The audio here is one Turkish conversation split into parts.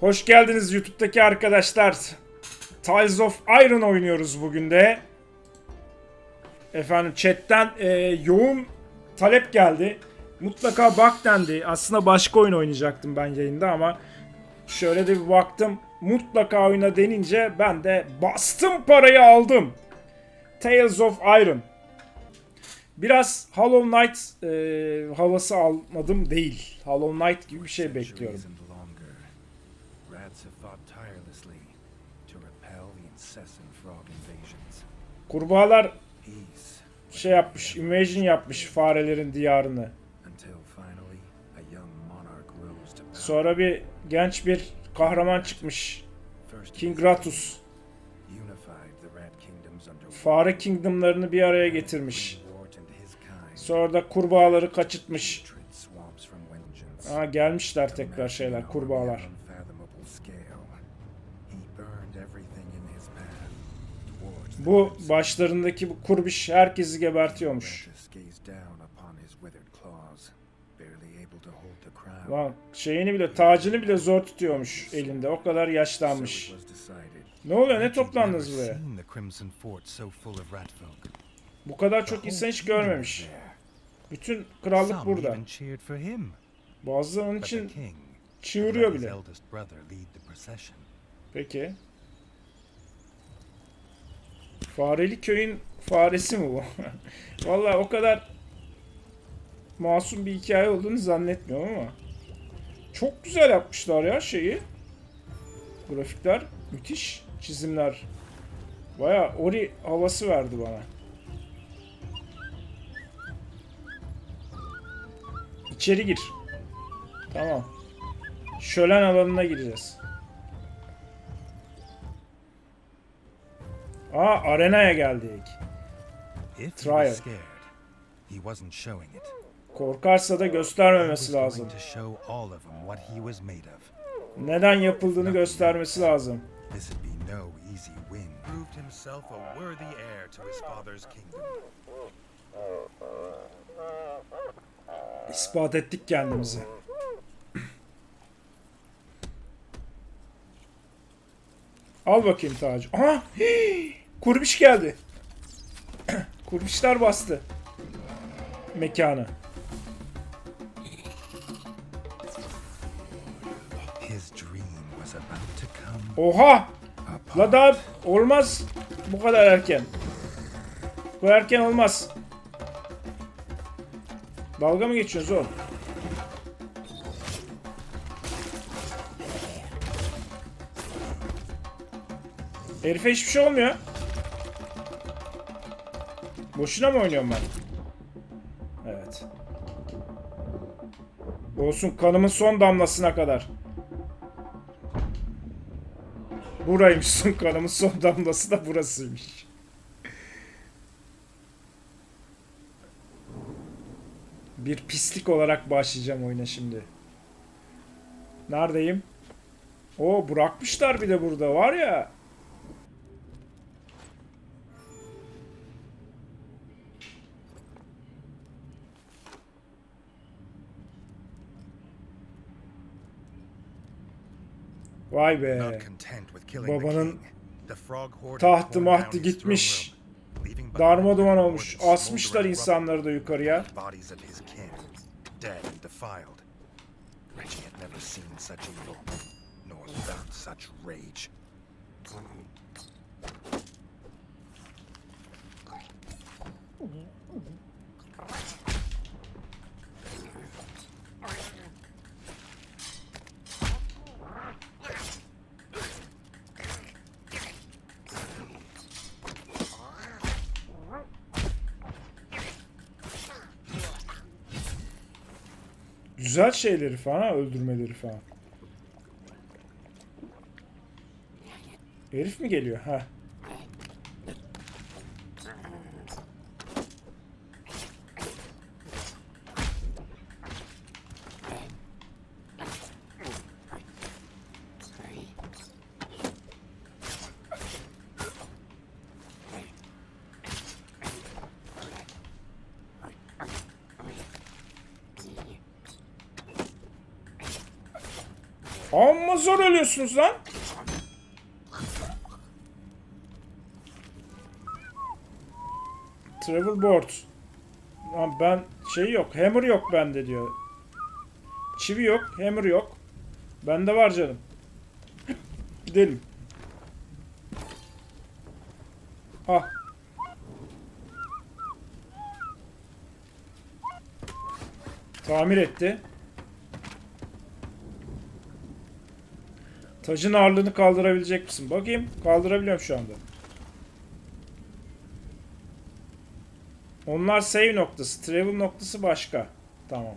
Hoş geldiniz YouTube'daki arkadaşlar. Tiles of Iron oynuyoruz bugün de. Efendim chatten e, yoğun talep geldi. Mutlaka bak dendi. Aslında başka oyun oynayacaktım ben yayında ama şöyle de bir baktım. Mutlaka oyna denince ben de bastım parayı aldım. Tales of Iron. Biraz Hollow Knight e, havası almadım değil. Hollow Knight gibi bir şey bekliyorum. Kurbağalar şey yapmış, invasion yapmış farelerin diyarını. Sonra bir genç bir kahraman çıkmış. King Gratus. unified the rat kingdoms under Fare kingdomlarını bir araya getirmiş. Sonra da kurbağaları kaçırtmış. Aa gelmişler tekrar şeyler, kurbağalar. Bu başlarındaki bu kurbiş herkesi gebertiyormuş. Lan şeyini bile, tacını bile zor tutuyormuş elinde. O kadar yaşlanmış. Ne oluyor? Ne toplandınız buraya? Bu kadar çok insan hiç görmemiş. Bütün krallık burada. Bazıları onun için çığırıyor bile. Peki. Fareli köyün faresi mi bu? Vallahi o kadar masum bir hikaye olduğunu zannetmiyorum ama. Çok güzel yapmışlar ya şeyi. Grafikler müthiş. Çizimler. Baya Ori havası verdi bana. İçeri gir. Tamam. Şölen alanına gireceğiz. Aa arenaya geldik. Trial. was scared, he wasn't showing it. Korkarsa da göstermemesi lazım. going to show all of them what he was made of. Neden yapıldığını göstermesi lazım. İspat ettik kendimizi. Al bakayım tacı. Aha! Hii! Kurbiş geldi. Kurbişler bastı. Mekanı. Oha! La daha olmaz bu kadar erken. Bu erken olmaz. Dalga mı geçiyorsun oğlum? Herife hiçbir şey olmuyor. Boşuna mı oynuyorum ben? Evet. Olsun kanımın son damlasına kadar. Buraymış son kanımın son damlası da burasıymış. Bir pislik olarak başlayacağım oyuna şimdi. Neredeyim? O bırakmışlar bir de burada var ya. Vay be. Babanın tahtı mahtı gitmiş. Darma duman olmuş. Asmışlar insanları da yukarıya. Dead and defiled. Reggie had never seen such evil, nor felt such rage. Güzel şeyleri falan öldürmeleri falan. Herif mi geliyor? Ha. Amma zor ölüyorsunuz lan. Travel board. Lan ben şey yok. Hammer yok bende diyor. Çivi yok. Hammer yok. Bende var canım. Gidelim. Ah. Tamir etti. Tacın ağırlığını kaldırabilecek misin? Bakayım. Kaldırabiliyorum şu anda. Onlar save noktası. Travel noktası başka. Tamam.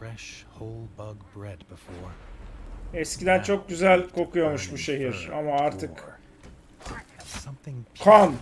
Fresh whole bug bread before. Eskiden çok güzel kokuyormuş bu şehir ama artık kan.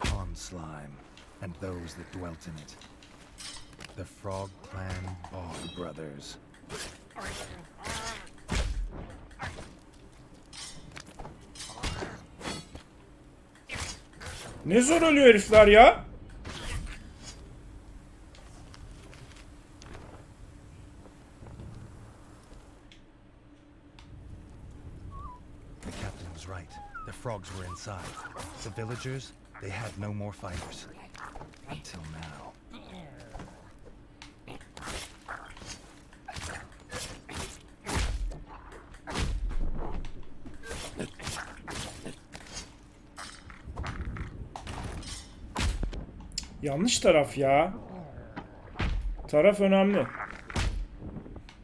pond slime and those that dwelt in it. The Frog Clan Bog Brothers. Ne zor ölüyor herifler ya. The captain was right. The frogs were inside. The villagers, they had no more fighters. Until now. Yanlış taraf ya. Taraf önemli.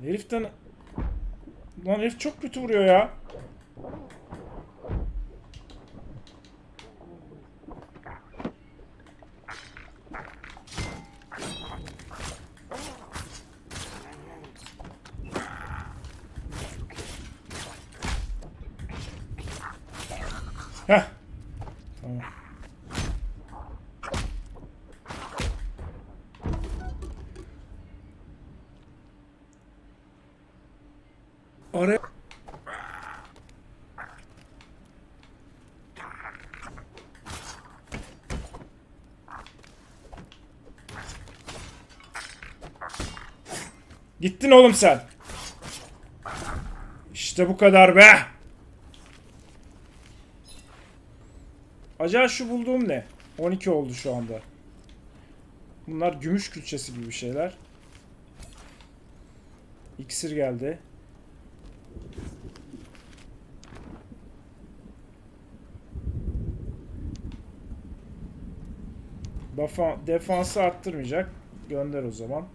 Heriften... Lan herif çok kötü vuruyor ya. Heh. Tamam. Araya... Gittin oğlum sen. İşte bu kadar be. Acaba şu bulduğum ne? 12 oldu şu anda. Bunlar gümüş külçesi gibi şeyler. İksir geldi. Defa, defansı arttırmayacak. Gönder o zaman.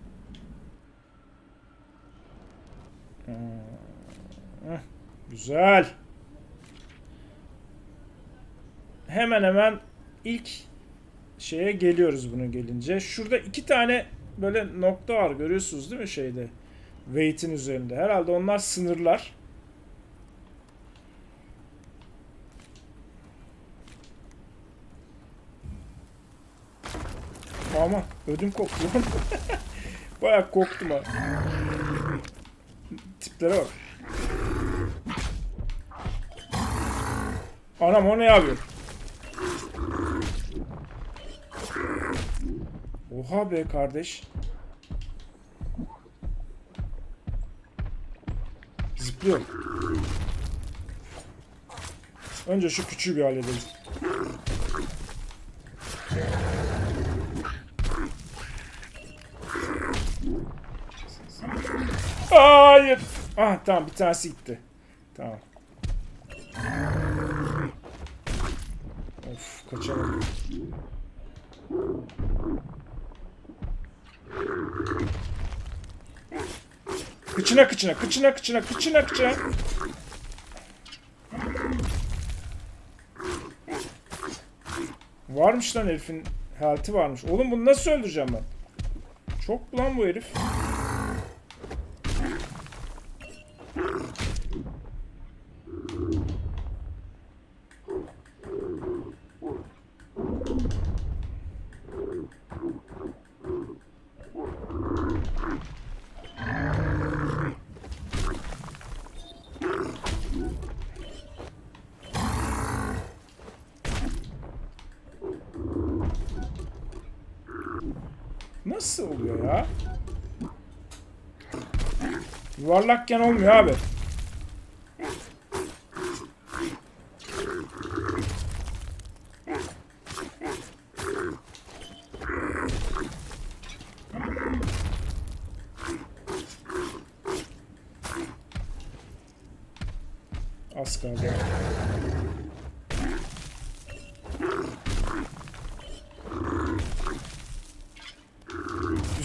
Güzel. Hemen hemen ilk şeye geliyoruz bunu gelince. Şurada iki tane böyle nokta var görüyorsunuz değil mi şeyde? Weight'in üzerinde. Herhalde onlar sınırlar. Ama ödüm koptu lan. Bayağı korktum ha. Tiplere bak. Anam o ne yapıyor? Oha be kardeş. Zıplıyor. Önce şu küçüğü bir halledelim. Hayır. Ah tamam bir tanesi gitti. Tamam. Of kaçamadım. Kıçına kıçına kıçına kıçına kıçına kıçına. Varmış lan herifin health'i varmış. Oğlum bunu nasıl öldüreceğim ben? Çok lan bu herif. Nasıl oluyor ya? Yuvarlakken olmuyor abi.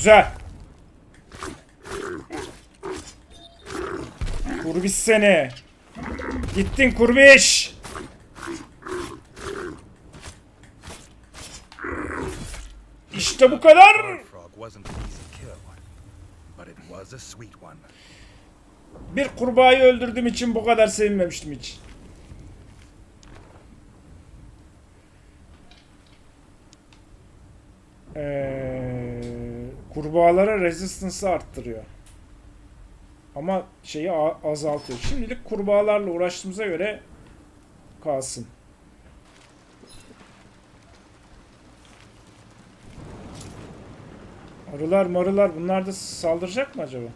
Güzel. Kurbiş seni. Gittin kurbiş. İşte bu kadar. Bir kurbağayı öldürdüğüm için bu kadar sevinmemiştim hiç. Ee, kurbağalara resistance'ı arttırıyor. Ama şeyi azaltıyor. Şimdilik kurbağalarla uğraştığımıza göre kalsın. Arılar marılar bunlar da saldıracak mı acaba?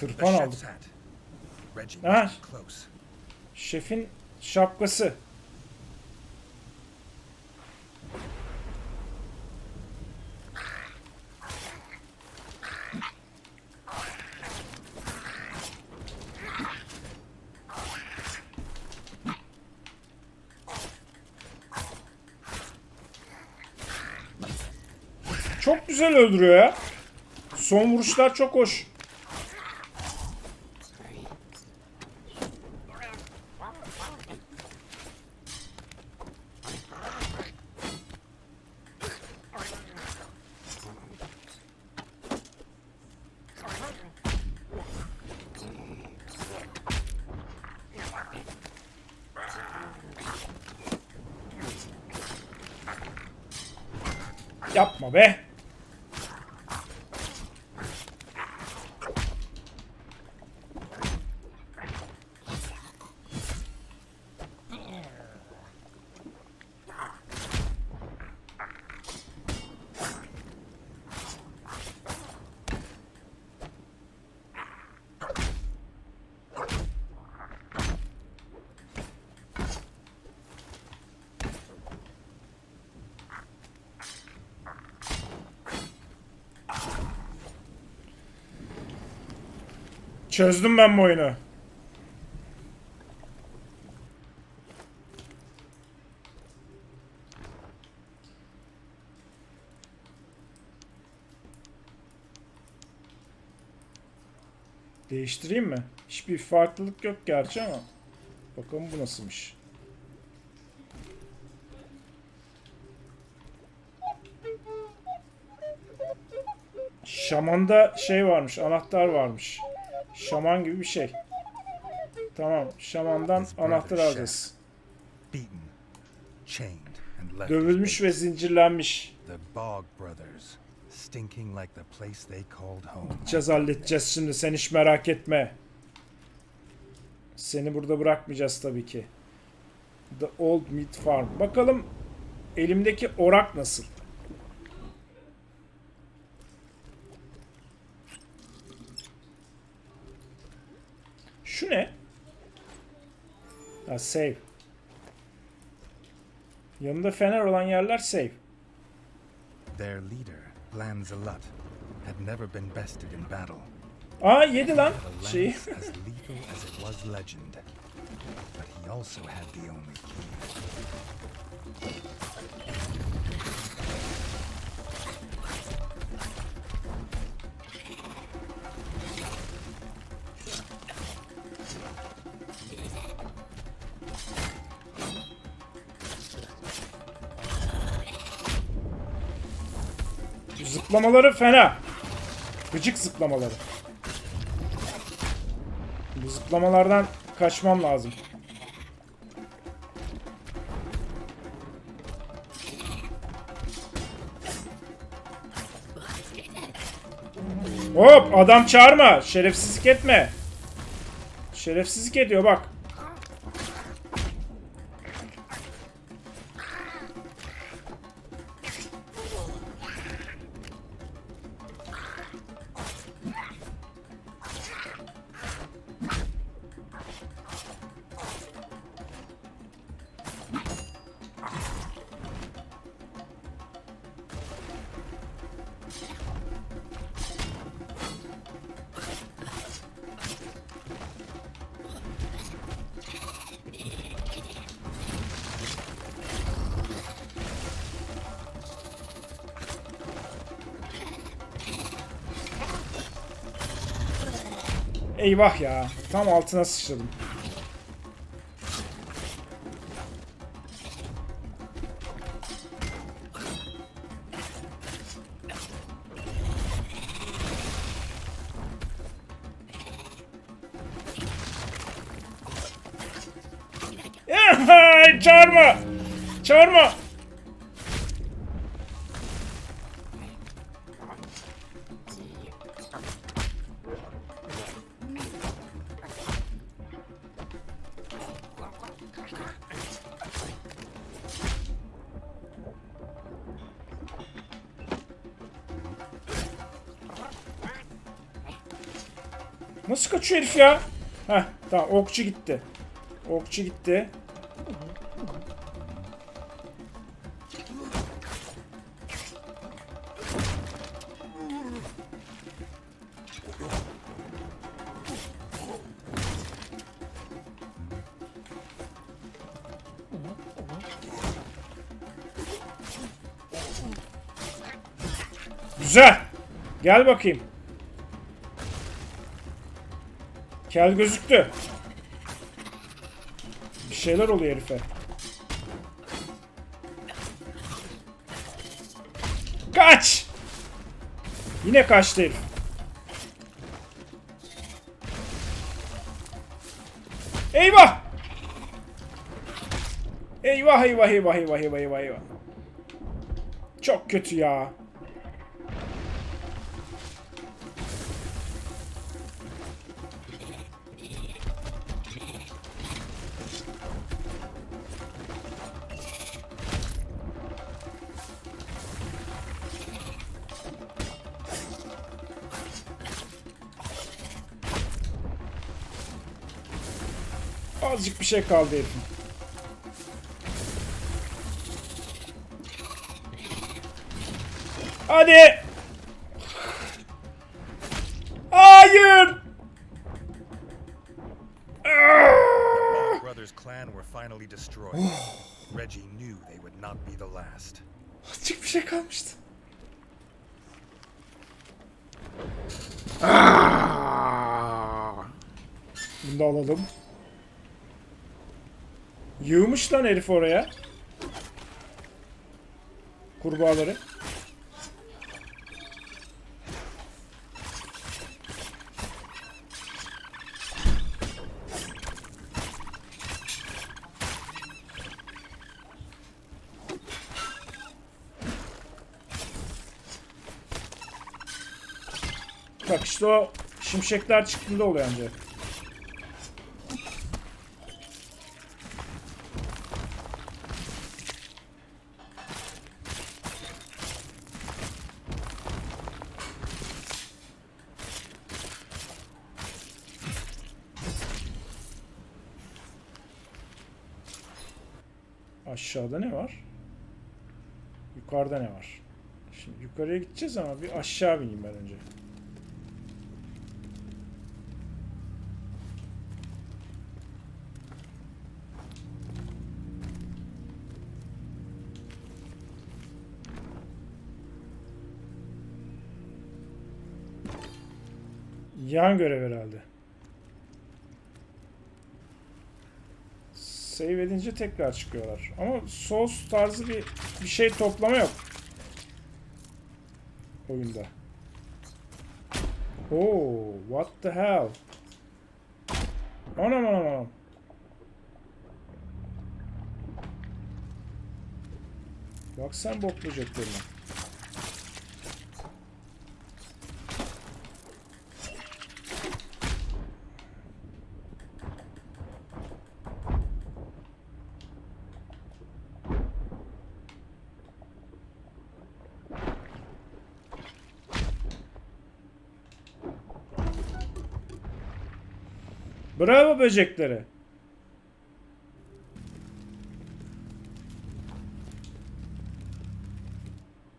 Tırpan aldık. close. Şefin şapkası. Çok güzel öldürüyor ya. Son vuruşlar çok hoş. ve. Çözdüm ben bu oyunu. Değiştireyim mi? Hiçbir farklılık yok gerçi ama. Bakalım bu nasılmış. Şaman'da şey varmış, anahtar varmış. Şaman gibi bir şey. Tamam, şamandan anahtar alacağız. Dövülmüş ve zincirlenmiş. The Bog Brothers, stinking like the place they called home. Gideceğiz halledeceğiz şimdi sen hiç merak etme. Seni burada bırakmayacağız tabii ki. The Old Meat Farm. Bakalım elimdeki orak nasıl? Şu ne? Ha save. Yanında fener olan yerler save. Their leader, Lanzalut, had never been bested in battle. Aa yedi lan lance as lethal as it was legend. But he also had the only key. Zıplamaları fena. Gıcık zıplamaları. Bu zıplamalardan kaçmam lazım. Hop adam çağırma. Şerefsizlik etme. Şerefsizlik ediyor bak. Eyvah ya. Tam altına sıçradım. Çağırma! Çağırma! Nasıl kaçıyor herif ya? Heh tamam okçu gitti. Okçu gitti. Güzel. Gel bakayım. Kel gözüktü. Bir şeyler oluyor herife. Kaç! Yine kaçtı herif. Eyvah! Eyvah eyvah eyvah eyvah eyvah eyvah. Çok kötü ya. Azıcık bir şey kaldı herifin. Hadi! Hayır! All Brothers clan were finally destroyed. Reggie knew they would not be the last. Azıcık bir şey kalmıştı. Bunu da alalım. Yığmış lan herif oraya. Kurbağaları. Bak işte o şimşekler çıktığında oluyor ancak. Aşağıda ne var? Yukarıda ne var? Şimdi yukarıya gideceğiz ama bir aşağı bineyim ben önce. Yan görev herhalde. Save edince tekrar çıkıyorlar. Ama Souls tarzı bir bir şey toplama yok. Oyunda. Oh, what the hell? Anam anam anam. Bak sen boklayacaklarına. Bravo böceklere.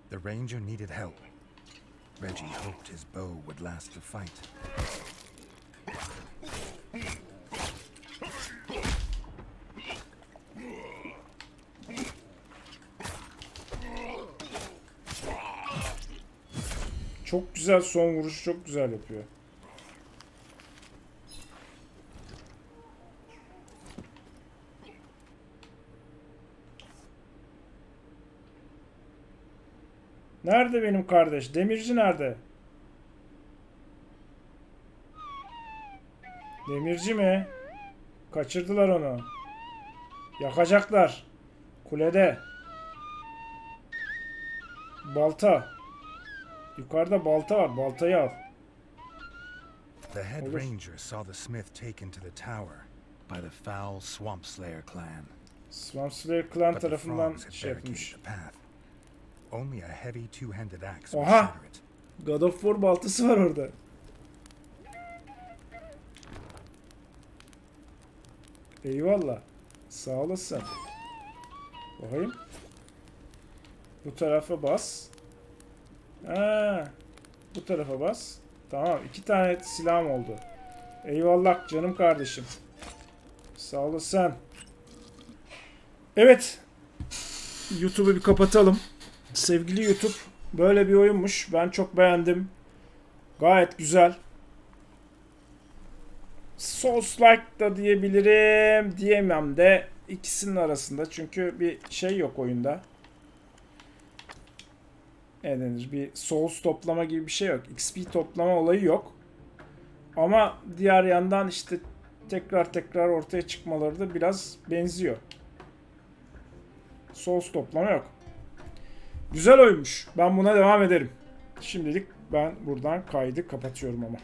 The ranger needed help. Reggie hoped his bow would last the fight. Çok güzel son vuruşu çok güzel yapıyor. Nerede benim kardeş? Demirci nerede? Demirci mi? Kaçırdılar onu. Yakacaklar. Kulede. Balta. Yukarıda balta var. Baltayı al. The head Olur. ranger saw the smith taken to the tower by the foul swamp slayer clan. Swamp Slayer Clan tarafından şey yapılmış. the path. Only a heavy two-handed axe would Oha! shatter it. God of War baltası var orada. Eyvallah. Sağ olasın. Bakayım. Bu tarafa bas. Ha, bu tarafa bas. Tamam. iki tane silahım oldu. Eyvallah canım kardeşim. Sağ olasın. Evet. YouTube'u bir kapatalım. Sevgili YouTube böyle bir oyunmuş. Ben çok beğendim. Gayet güzel. Souls-like da diyebilirim. Diyemem de ikisinin arasında. Çünkü bir şey yok oyunda. Ne denir? Bir Souls toplama gibi bir şey yok. XP toplama olayı yok. Ama diğer yandan işte tekrar tekrar ortaya çıkmaları da biraz benziyor. Souls toplama yok. Güzel oyunmuş. Ben buna devam ederim. Şimdilik ben buradan kaydı kapatıyorum ama.